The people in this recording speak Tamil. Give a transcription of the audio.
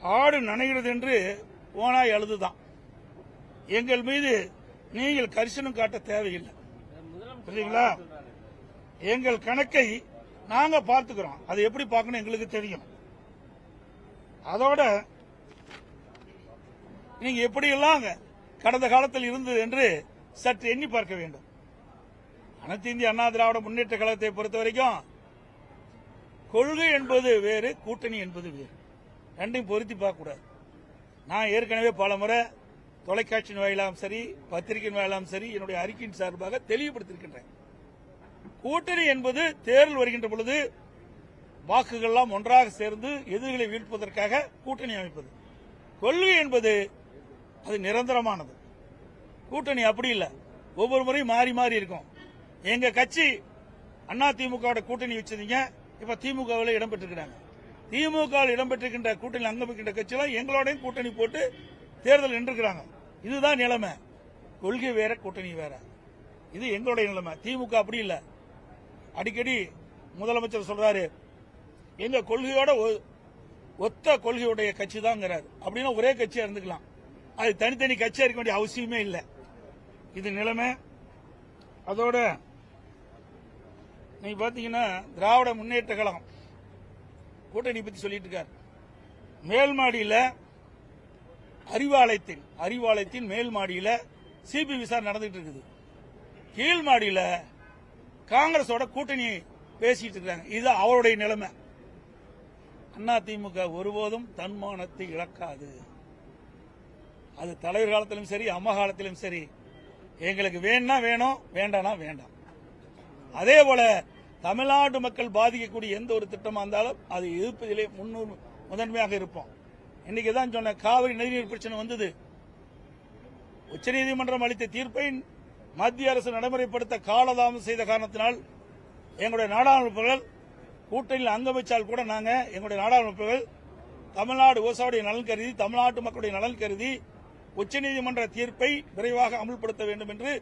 ஆடு நனைகிறது என்று ஓனாய் அழுதுதான். எங்கள் மீது நீங்கள் கரிசனம் காட்ட தேவையில்லை. புரியுதுங்களா? எங்கள் கணக்கை நாங்க பார்த்துக்கிறோம். அது எப்படி பார்க்கணும் எங்களுக்கு தெரியும். அதோட நீங்க எப்படியெல்லாம் கடந்த காலத்தில் இருந்தது என்று சற்று எண்ணி பார்க்க வேண்டும். அனைத்து இந்திய அண்ணா திராவிட முன்னேற்ற கழகத்தை பொறுத்த வரைக்கும் கொள்கை என்பது வேறு கூட்டணி என்பது வேறு. ரெண்டையும் பொருத்தி பார்க்கக்கூடாது நான் ஏற்கனவே பல முறை தொலைக்காட்சியின் வாயிலாகவும் சரி பத்திரிகையின் வாயிலாகவும் சரி என்னுடைய அறிக்கையின் சார்பாக தெளிவுபடுத்தியிருக்கின்றேன். கூட்டணி என்பது தேர்தல் வருகின்ற பொழுது வாக்குகள்லாம் ஒன்றாக சேர்ந்து எதிர்களை வீழ்ப்பதற்காக கூட்டணி அமைப்பது. கொள்கை என்பது அது நிரந்தரமானது. கூட்டணி அப்படி இல்லை. ஒவ்வொரு முறையும் மாறி மாறி இருக்கும். எங்க கட்சி அண்ணா திமுக கூட்டணி வச்சிருந்தீங்க இப்ப திமுகவில் இடம்பெற்றிருக்கிறாங்க திமுக இடம்பெற்றிருக்கின்ற கூட்டணி அங்கமிக்கின்ற கட்சியெல்லாம் எங்களோடையும் கூட்டணி போட்டு தேர்தல் நின்றுக்கிறாங்க இதுதான் நிலைமை. கொள்கை வேற கூட்டணி வேற. இது எங்களுடைய நிலைமை. திமுக அப்படி இல்லை. அடிக்கடி முதலமைச்சர் சொல்றாரு எங்க கொள்கையோட ஒ- ஒத்த கொள்கையுடைய கட்சி தாங்கிறாரு அப்படின்னா ஒரே கட்சியா இருந்துக்கலாம். அது தனித்தனி கட்சியா இருக்க வேண்டிய அவசியமே இல்லை. இது நிலைமை. அதோட நீங்க பாத்தீங்கன்னா திராவிட முன்னேற்ற கழகம் கூட்டணி பத்தி சொல்லிட்டு இருக்காரு மேல் மாடியில அறிவாலயத்தின் அறிவாலயத்தின் மேல் மாடியில சிபி விசாரணை நடந்துட்டு இருக்குது கீழ் மாடியில காங்கிரஸோட கூட்டணி பேசிட்டு இருக்காங்க இது அவருடைய நிலைமை. அண்ணா திமுக ஒருபோதும் தன்மானத்தை இழக்காது. அது தலைவர் காலத்திலும் சரி அம்மா காலத்திலும் சரி. எங்களுக்கு வேணும்னா வேணும் வேண்டாம்னா வேண்டாம். அதே போல தமிழ்நாட்டு மக்கள் பாதிக்கக்கூடிய எந்த ஒரு திட்டமாக இருந்தாலும் அதை எதிர்ப்பதிலே முன்னூறு முதன்மையாக இருப்போம். இன்னைக்கு தான் சொன்ன காவிரி நதிநீர் பிரச்சனை வந்தது. உச்சநீதிமன்றம் அளித்த தீர்ப்பை மத்திய அரசு நடைமுறைப்படுத்த காலதாமதம் செய்த காரணத்தினால் எங்களுடைய நாடாளுமன்றங்கள் கூட்டணியில் அங்கம் வச்சால் கூட நாங்கள் எங்களுடைய நாடாளுமன்றங்கள் தமிழ்நாடு விவசாயிய நலன் கருதி தமிழ்நாட்டு மக்களுடைய நலன் கருதி உச்சநீதிமன்ற தீர்ப்பை விரைவாக அமல்படுத்த வேண்டும் என்று